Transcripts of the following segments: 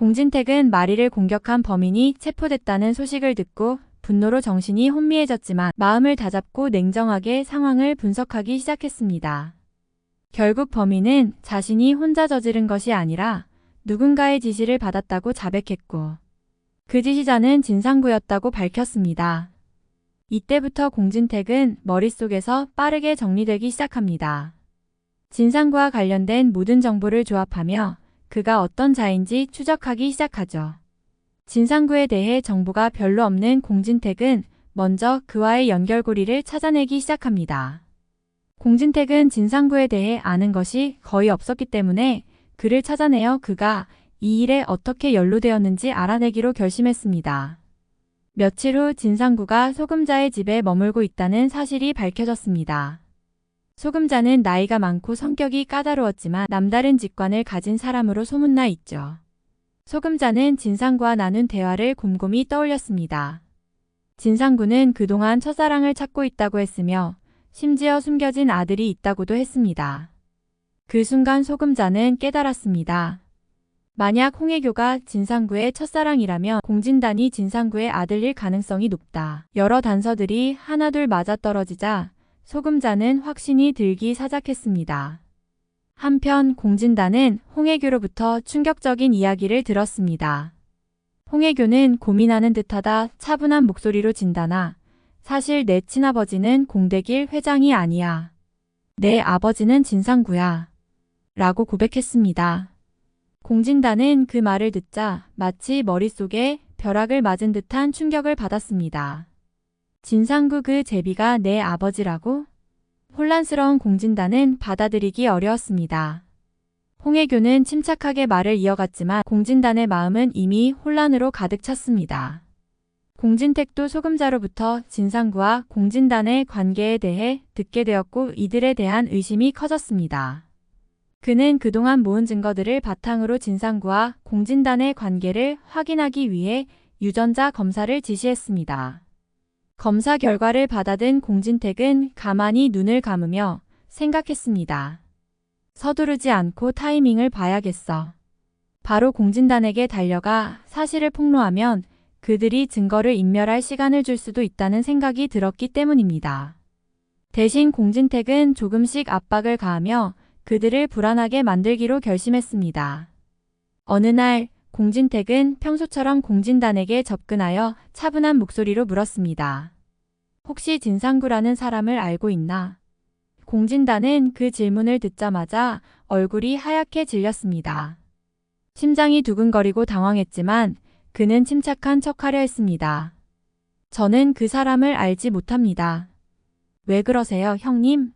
공진택은 마리를 공격한 범인이 체포됐다는 소식을 듣고 분노로 정신이 혼미해졌지만 마음을 다잡고 냉정하게 상황을 분석하기 시작했습니다. 결국 범인은 자신이 혼자 저지른 것이 아니라 누군가의 지시를 받았다고 자백했고 그 지시자는 진상구였다고 밝혔습니다. 이때부터 공진택은 머릿속에서 빠르게 정리되기 시작합니다. 진상과 관련된 모든 정보를 조합하며 그가 어떤 자인지 추적하기 시작하죠. 진상구에 대해 정보가 별로 없는 공진택은 먼저 그와의 연결고리를 찾아내기 시작합니다. 공진택은 진상구에 대해 아는 것이 거의 없었기 때문에 그를 찾아내어 그가 이 일에 어떻게 연루되었는지 알아내기로 결심했습니다. 며칠 후 진상구가 소금자의 집에 머물고 있다는 사실이 밝혀졌습니다. 소금자는 나이가 많고 성격이 까다로웠지만 남다른 직관을 가진 사람으로 소문나 있죠. 소금자는 진상구와 나눈 대화를 곰곰이 떠올렸습니다. 진상구는 그동안 첫사랑을 찾고 있다고 했으며 심지어 숨겨진 아들이 있다고도 했습니다. 그 순간 소금자는 깨달았습니다. 만약 홍혜교가 진상구의 첫사랑이라면 공진단이 진상구의 아들일 가능성이 높다. 여러 단서들이 하나둘 맞아떨어지자 소금자는 확신이 들기 시작했습니다. 한편 공진단은 홍혜교로부터 충격적인 이야기를 들었습니다. 홍혜교는 고민하는 듯하다 차분한 목소리로 진단하 사실 내 친아버지는 공대길 회장이 아니야. 내 아버지는 진상구야. 라고 고백했습니다. 공진단은 그 말을 듣자 마치 머릿속에 벼락을 맞은 듯한 충격을 받았습니다. 진상구 그 제비가 내 아버지라고? 혼란스러운 공진단은 받아들이기 어려웠습니다. 홍혜교는 침착하게 말을 이어갔지만 공진단의 마음은 이미 혼란으로 가득 찼습니다. 공진택도 소금자로부터 진상구와 공진단의 관계에 대해 듣게 되었고 이들에 대한 의심이 커졌습니다. 그는 그동안 모은 증거들을 바탕으로 진상구와 공진단의 관계를 확인하기 위해 유전자 검사를 지시했습니다. 검사 결과를 받아든 공진택은 가만히 눈을 감으며 생각했습니다. 서두르지 않고 타이밍을 봐야겠어. 바로 공진단에게 달려가 사실을 폭로하면 그들이 증거를 인멸할 시간을 줄 수도 있다는 생각이 들었기 때문입니다. 대신 공진택은 조금씩 압박을 가하며 그들을 불안하게 만들기로 결심했습니다. 어느 날 공진택은 평소처럼 공진단에게 접근하여 차분한 목소리로 물었습니다. 혹시 진상구라는 사람을 알고 있나? 공진단은 그 질문을 듣자마자 얼굴이 하얗게 질렸습니다. 심장이 두근거리고 당황했지만 그는 침착한 척하려 했습니다. 저는 그 사람을 알지 못합니다. 왜 그러세요, 형님?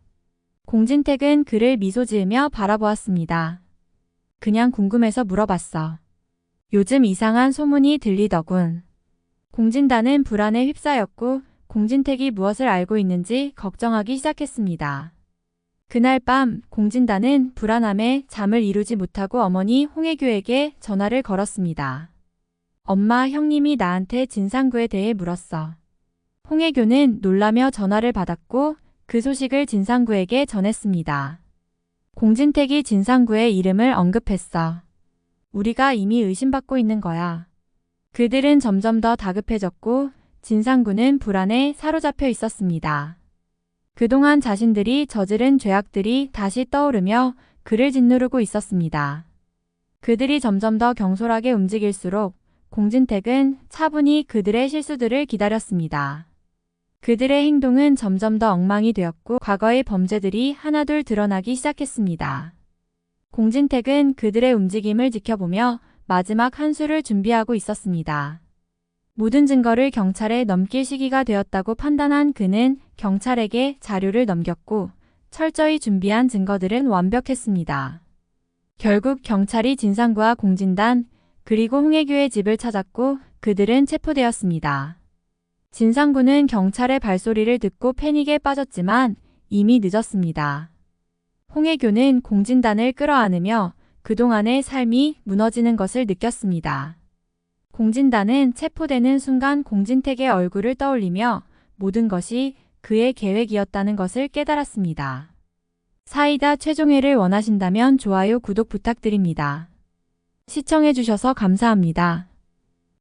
공진택은 그를 미소 지으며 바라보았습니다. 그냥 궁금해서 물어봤어. 요즘 이상한 소문이 들리더군. 공진단은 불안에 휩싸였고 공진택이 무엇을 알고 있는지 걱정하기 시작했습니다. 그날 밤 공진단은 불안함에 잠을 이루지 못하고 어머니 홍혜교에게 전화를 걸었습니다. 엄마 형님이 나한테 진상구에 대해 물었어. 홍혜교는 놀라며 전화를 받았고 그 소식을 진상구에게 전했습니다. 공진택이 진상구의 이름을 언급했어. 우리가 이미 의심받고 있는 거야. 그들은 점점 더 다급해졌고 진상구는 불안에 사로잡혀 있었습니다. 그동안 자신들이 저지른 죄악들이 다시 떠오르며 그를 짓누르고 있었습니다. 그들이 점점 더 경솔하게 움직일수록 공진택은 차분히 그들의 실수들을 기다렸습니다. 그들의 행동은 점점 더 엉망이 되었고 과거의 범죄들이 하나둘 드러나기 시작했습니다. 공진택은 그들의 움직임을 지켜보며 마지막 한 수를 준비하고 있었습니다. 모든 증거를 경찰에 넘길 시기가 되었다고 판단한 그는 경찰에게 자료를 넘겼고 철저히 준비한 증거들은 완벽했습니다. 결국 경찰이 진상구와 공진단 그리고 홍혜교의 집을 찾았고 그들은 체포되었습니다. 진상구는 경찰의 발소리를 듣고 패닉에 빠졌지만 이미 늦었습니다. 홍혜교는 공진단을 끌어안으며 그동안의 삶이 무너지는 것을 느꼈습니다. 공진단은 체포되는 순간 공진택의 얼굴을 떠올리며 모든 것이 그의 계획이었다는 것을 깨달았습니다. 사이다 최종회를 원하신다면 좋아요 구독 부탁드립니다. 시청해주셔서 감사합니다.